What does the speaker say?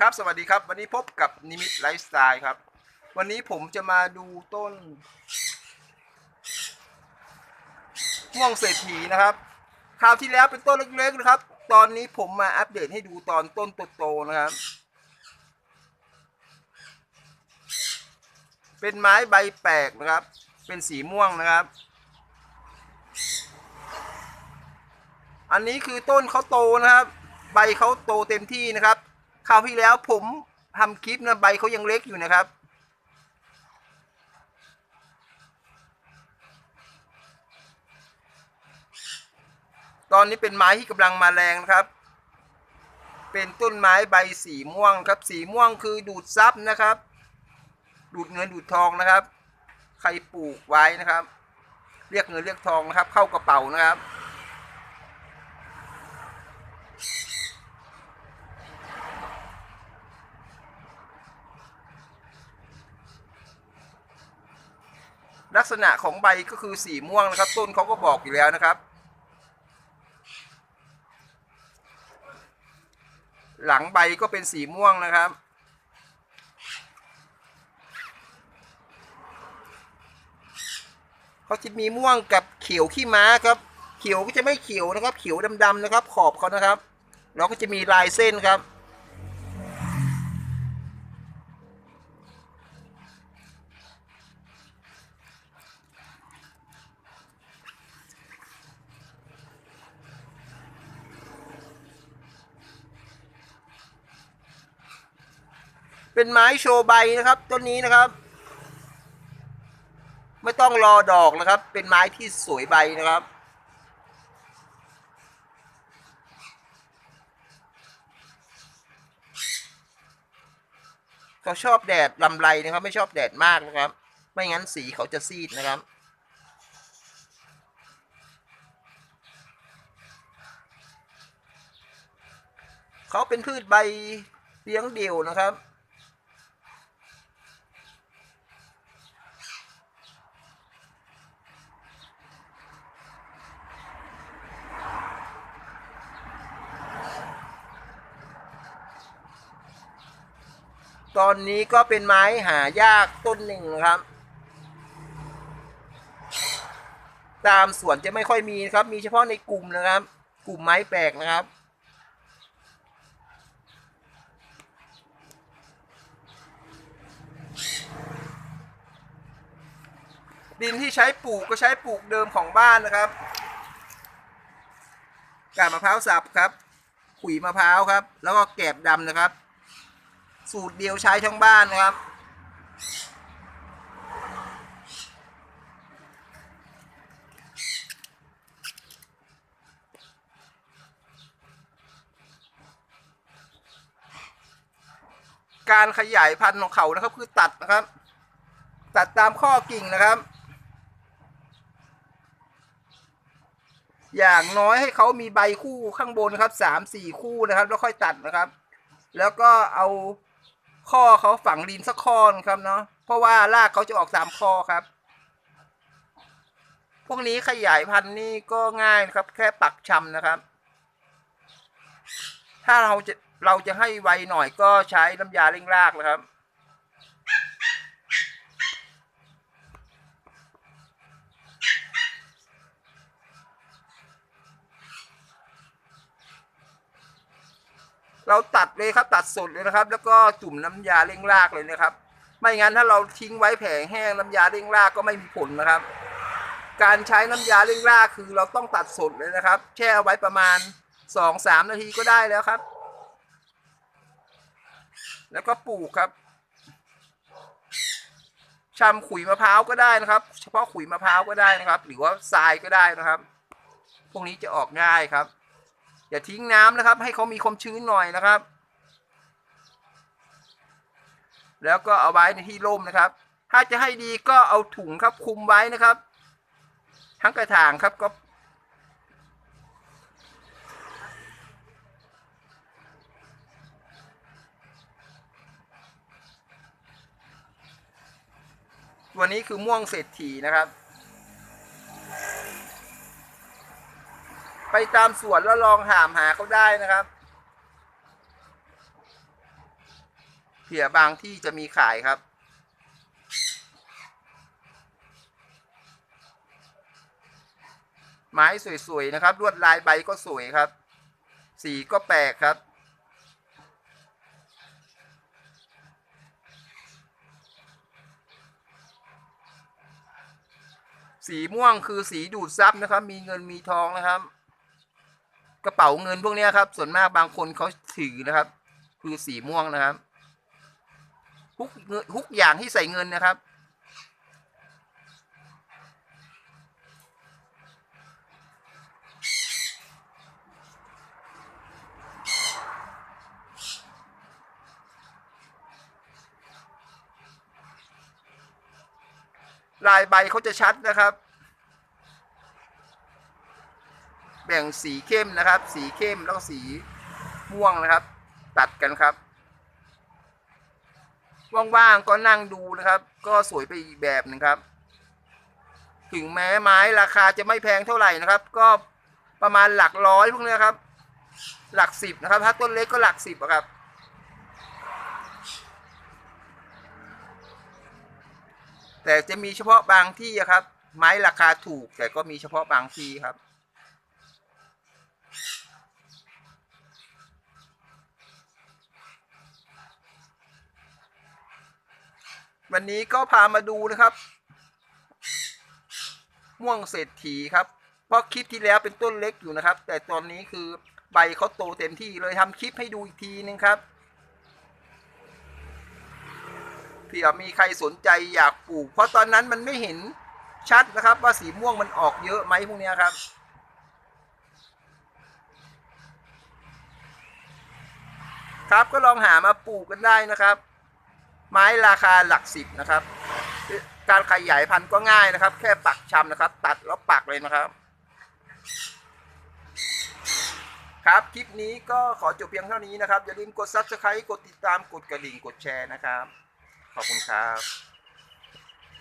ครับสวัสดีครับ วันนี้พบกับนิมิตไลฟ์สไตล์ครับ วันนี้ผมจะมาดูต้นม่วงเศรษฐีนะครับคราวที่แล้วเป็นต้นเล็กๆนะครับ ตอนนี้ผมมาอัปเดตให้ดูตอนต้นโตๆนะครับ เป็นไม้ใบแปลกนะครับ เป็นสีม่วงนะครับ อันนี้คือต้นเขาโตนะครับ ใบเขาโตเต็มที่นะครับ คราวที่แล้วผมทำคลิปนะใบเขายังเล็กอยู่นะครับ ตอนนี้เป็นไม้ที่กำลังมาแรงนะครับ เป็นต้นไม้ใบสีม่วงครับ สีม่วงคือดูดซับนะครับ ดูดเงินดูดทองนะครับ ใครปลูกไว้นะครับ เรียกเงินเรียกทองนะครับ เข้ากระเป๋านะครับ ลักษณะของใบก็คือสีม่วงนะครับ ต้นเขาก็บอกอยู่แล้วนะครับ หลังใบก็เป็นสีม่วงนะครับ เขาจะมีม่วงกับเขียวขี้ม้าครับ เขียวก็จะไม่เขียวนะครับ เขียวดำๆนะครับ ขอบเขานะครับ แล้วก็จะมีลายเส้นครับ เป็นไม้โชว์ใบนะครับ ต้นนี้นะครับ ไม่ต้องรอดอกนะครับ เป็นไม้ที่สวยใบนะครับ เขาชอบแดดลำไรนะครับ ไม่ชอบแดดมากนะครับ ไม่งั้นสีเขาจะซีดนะครับเขาเป็นพืชใบเลี้ยงเดี่ยวนะครับ ตอนนี้ก็เป็นไม้หายากต้นหนึ่งนะครับ ตามสวนจะไม่ค่อยมีครับ มีเฉพาะในกลุ่มนะครับ กลุ่มไม้แปลกนะครับ ดินที่ใช้ปลูกก็ใช้ปลูกเดิมของบ้านนะครับกาบมะพร้าวสับครับขุยมะพร้าวครับ แล้วก็แกบดำนะครับ สูตรเดียวใช้ทั้งบ้านนะครับ การขยายพันธุ์ของเขานะครับคือตัดนะครับ ตัดตามข้อกิ่งนะครับ อย่างน้อยให้เขามีใบคู่ข้างบนนะครับสามสี่คู่นะครับ แล้วค่อยตัดนะครับ แล้วก็เอา ข้อเขาฝังดินสักข้อนครับเนาะเพราะว่ารากเขาจะออกสามข้อครับ พวกนี้ขยายพันธุ์นี่ก็ง่ายนะครับ แค่ปักชำนะครับ ถ้าเราจะเราจะให้ไวหน่อยก็ใช้น้ำยาเร่งรากนะครับ เราตัดเลยครับตัดสดเลยนะครับ แล้วก็จุ่มน้ำยาเร่งรากเลยนะครับ ไม่งั้นถ้าเราทิ้งไว้แผงแห้งน้ำยาเร่งรากก็ไม่มีผลนะครับ การใช้น้ำยาเร่งรากคือเราต้องตัดสดเลยนะครับ แช่เอาไว้ประมาณสองสามนาทีก็ได้แล้วครับ แล้วก็ปลูกครับชำขุยมะพร้าวก็ได้นะครับ เฉพาะขุยมะพร้าวก็ได้นะครับ หรือว่าทรายก็ได้นะครับ พวกนี้จะออกง่ายครับ อย่าทิ้งน้ำนะครับ ให้เขามีความชื้นหน่อยนะครับ แล้วก็เอาไว้ในที่ร่มนะครับ ถ้าจะให้ดีก็เอาถุงครับคุมไว้นะครับ ทั้งกระถางครับก็วันนี้คือม่วงเศรษฐีนะครับ ไปตามสวนแล้วลองถามหาเขาได้นะครับเผื่อบางที่จะมีขายครับ ไม้สวยๆนะครับ ลวดลายใบก็สวยครับ สีก็แปลกครับสีม่วงคือสีดูดซับนะครับ มีเงินมีทองนะครับ กระเป๋าเงินพวกนี้ครับ ส่วนมากบางคนเขาถือนะครับ คือสีม่วงนะครับทุกเงินทุกอย่างที่ใส่เงินนะครับ ลายใบเขาจะชัดนะครับ แบ่งสีเข้มนะครับ สีเข้มแล้วก็สีม่วงนะครับ ตัดกันครับว่างๆก็นั่งดูนะครับ ก็สวยไปอีกแบบหนึ่งครับ ถึงแม้ไม้ราคาจะไม่แพงเท่าไหร่นะครับ ก็ประมาณหลักร้อยพวกเนี้ยครับ หลักสิบนะครับ ถ้าต้นเล็กก็หลักสิบอะครับแต่จะมีเฉพาะบางที่อะครับ ไม้ราคาถูกแต่ก็มีเฉพาะบางที่ครับ วันนี้ก็พามาดูนะครับ ม่วงเศรษฐีครับ เพราะคลิปที่แล้วเป็นต้นเล็กอยู่นะครับ แต่ตอนนี้คือใบเขาโตเต็มที่เลยทำคลิปให้ดูอีกทีนึงครับเผื่อมีใครสนใจอยากปลูก เพราะตอนนั้นมันไม่เห็นชัดนะครับ ว่าสีม่วงมันออกเยอะไหมพวกนี้ครับครับก็ลองหามาปลูกกันได้นะครับ ไม้ราคาหลักสิบนะครับ การขยายพันธุ์ก็ง่ายนะครับ แค่ปักชำนะครับ ตัดแล้วปักเลยนะครับ ครับคลิปนี้ก็ขอจบเพียงเท่านี้นะครับ อย่าลืมกด subscribe กดติดตามกดกระดิ่งกดแชร์นะครับ ขอบคุณครับ